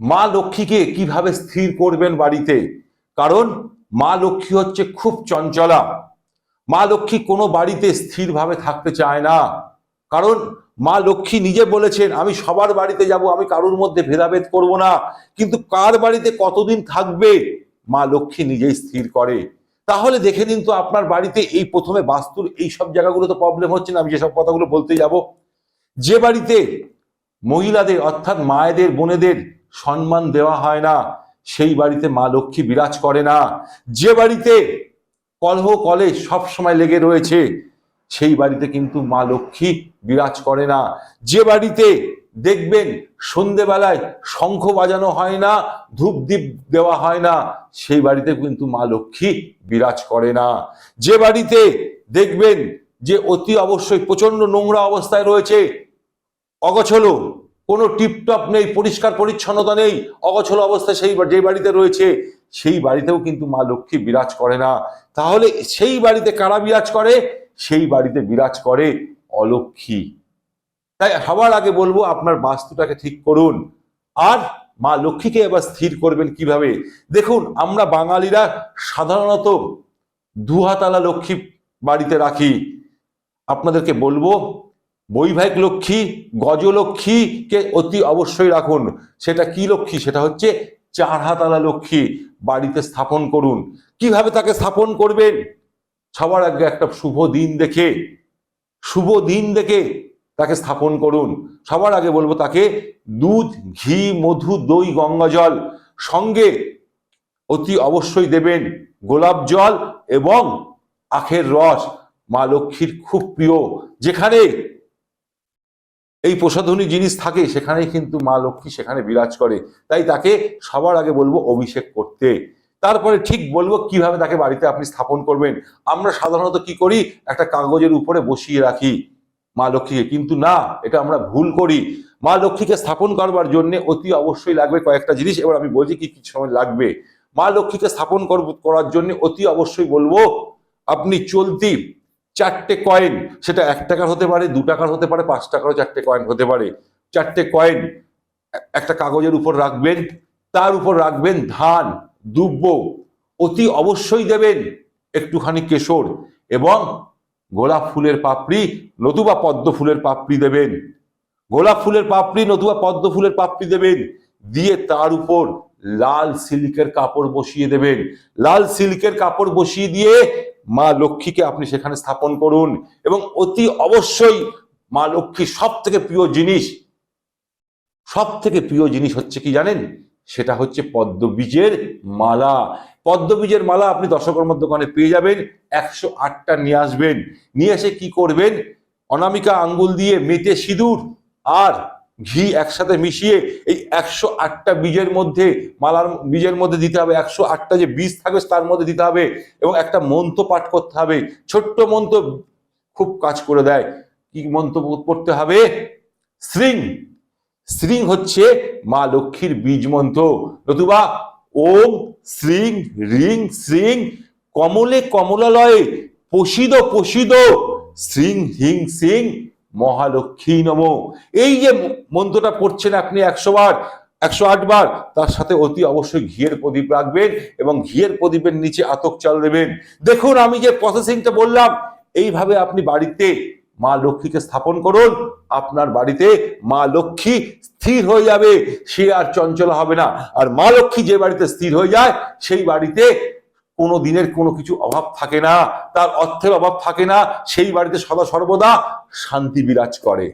মা লক্ষ্মীকে কীভাবে স্থির করবেন বাড়িতে? কারণ মা লক্ষ্মী হচ্ছে খুব চঞ্চলা। মা লক্ষ্মী কোনো বাড়িতে স্থিরভাবে থাকতে চায় না। কারণ মা লক্ষ্মী নিজে বলেছেন, আমি সবার বাড়িতে যাব, আমি কারোর মধ্যে ভেদাভেদ করব না। কিন্তু কার বাড়িতে কতদিন থাকবে? মা লক্ষ্মী নিজেই স্থির করে। তাহলে দেখে নিন তো আপনার বাড়িতে এই প্রথমে বাস্তুর এই সব জায়গাগুলো তো প্রবলেম হচ্ছে না, আমি যেসব কথাগুলো বলতে যাব। যে বাড়িতে মহিলাদের, অর্থাৎ মায়েদের, বোনেদের সম্মান দেওয়া হয় না। সেই বাড়িতে মা লক্ষ্মী বিরাজ করে না। যে বাড়িতে কলহ কলে সব সময় লেগে রয়েছে, সেই বাড়িতে কিন্তু মা লক্ষ্মী বিরাজ করে না। যে বাড়িতে দেখবেন সন্ধেবেলায় শঙ্খ বাজানো হয় না, ধূপ দ্বীপ দেওয়া হয় না, সেই বাড়িতে কিন্তু মা লক্ষ্মী বিরাজ করে না। যে বাড়িতে দেখবেন যে অতি অবশ্যই প্রচণ্ড নোংরা অবস্থায় রয়েছে, অগছলো কোনো টিপটপ নেই, পরিষ্কার পরিচ্ছন্নতা নেই, অগছল অবস্থায় সেই যে বাড়িতে রয়েছে, সেই বাড়িতেও কিন্তু মা লক্ষ্মী বিরাজ করে না। তাহলে সেই বাড়িতে কারা বিরাজ করে? সেই বাড়িতে বিরাজ করে অলক্ষ্মী। তাই সবার আগে বলব, আপনার বাস্তুটাকে ঠিক করুন। আর মা লক্ষ্মীকে এবার স্থির করবেন কীভাবে? দেখুন, আমরা বাঙালিরা সাধারণত দুহাতালা লক্ষ্মী বাড়িতে রাখি। আপনাদেরকে বলব বৈবাহিক লক্ষ্মী গজলক্ষ্মীকে অতি অবশ্যই রাখুন। সেটা কি লক্ষ্মী? সেটা হচ্ছে চার হাতালা লক্ষ্মী বাড়িতে স্থাপন করুন। কীভাবে তাকে স্থাপন করবেন? সবার আগে একটা শুভ দিন দেখে, শুভ দিন দেখে তাকে স্থাপন করুন। সবার আগে বলব তাকে দুধ, ঘি, মধু, দই, গঙ্গা জল সঙ্গে অতি অবশ্যই দেবেন গোলাপ জল এবং আখের রস। মা লক্ষ্মীর খুব প্রিয়। যেখানে এই প্রসাধনী জিনিস থাকে, সেখানেই কিন্তু মা লক্ষ্মী সেখানে বিরাজ করে। তাই তাকে সবার আগে বলব অভিষেক করতে। তারপরে ঠিক বলব কীভাবে তাকে বাড়িতে আপনি স্থাপন করবেন। আমরা সাধারণত কি করি? একটা কাগজের উপরে বসিয়ে রাখি মা লক্ষ্মীকে। কিন্তু না, এটা আমরা ভুল করি। মা লক্ষ্মীকে স্থাপন করবার জন্য অতি অবশ্যই লাগবে কয়েকটা জিনিস। এবার আমি বলছি কি কি সময় লাগবে। মা লক্ষ্মীকে স্থাপন করার জন্য অতি অবশ্যই বলব, আপনি চলতি চারটে কয়েন সেটা এক টাকার হতে পারে, দু টাকার হতে পারে, পাঁচ টাকারও চারটে কয়েন হতে পারে। চারটে কয়েন একটা কাগজের উপর রাখবেন, তার উপর রাখবেন ধান দুব্য অতি অবশ্যই দেবেন একটুখানি কেশর এবং গোলাপ ফুলের পাপড়ি, নতুবা পদ্ম ফুলের পাপড়ি দেবেন। গোলাপ ফুলের পাপড়ি, নতুবা পদ্ম ফুলের পাপড়ি দেবেন। দিয়ে তার উপর লাল সিল্কের কাপড় বসিয়ে দেবেন। লাল সিল্কের কাপড় বসিয়ে দিয়ে মা লক্ষ্মীকে আপনি সেখানে স্থাপন করুন এবং অতি অবশ্যই মা লক্ষ্মীর সব থেকে প্রিয় জিনিস সব থেকে প্রিয় জিনিস হচ্ছে কি জানেন? সেটা হচ্ছে পদ্মবীজের মালা। পদ্মবীজের মালা আপনি দশকর্মার দোকানে পেয়ে যাবেন, একশো আটটা নিয়ে আসবেন। নিয়ে এসে কি করবেন? অনামিকা আঙ্গুল দিয়ে মেতে সিঁদুর আর ঘি একসাথে মিশিয়ে এই একশো আটটা বীজের মধ্যে, মালার বীজের মধ্যে দিতে হবে, একশো আটটা যে বীজ থাকবে তার মধ্যে দিতে হবে এবং একটা মন্ত্র পাঠ করতে হবে। ছোট্ট মন্ত্র খুব কাজ করে দেয়। কি মন্ত্র পড়তে হবে? শ্রিং শ্রিং হচ্ছে মা লক্ষ্মীর বীজ মন্ত্র। নতুবা ওম শ্রিং রিং শ্রিং কমলে কমলালয়ে, পশিদ পশিদ শ্রিং হিং সিং মহালক্ষ্মী নম। এই যে মন্ত্রটা পড়ছেন আপনি একশো বার, একশো আট বার, তার সাথে অতি অবশ্যই ঘিয়ের প্রদীপ রাখবেন এবং ঘিয়ের প্রদীপের নিচে আতক চাল দেবেন। দেখুন, আমি যে প্রসেসিংটা বললাম, এইভাবে আপনি বাড়িতে মা লক্ষ্মীকে স্থাপন করুন, আপনার বাড়িতে মা লক্ষ্মী স্থির হয়ে যাবে, সে আর চঞ্চল হবে না। আর মা লক্ষ্মী যে বাড়িতে স্থির হয়ে যায়, সেই বাড়িতে কোনো দিনের কোনো কিছু অভাব থাকে না, তার অর্থের অভাব থাকে না, সেই বাড়িতে সদা সর্বদা শান্তি বিরাজ করে।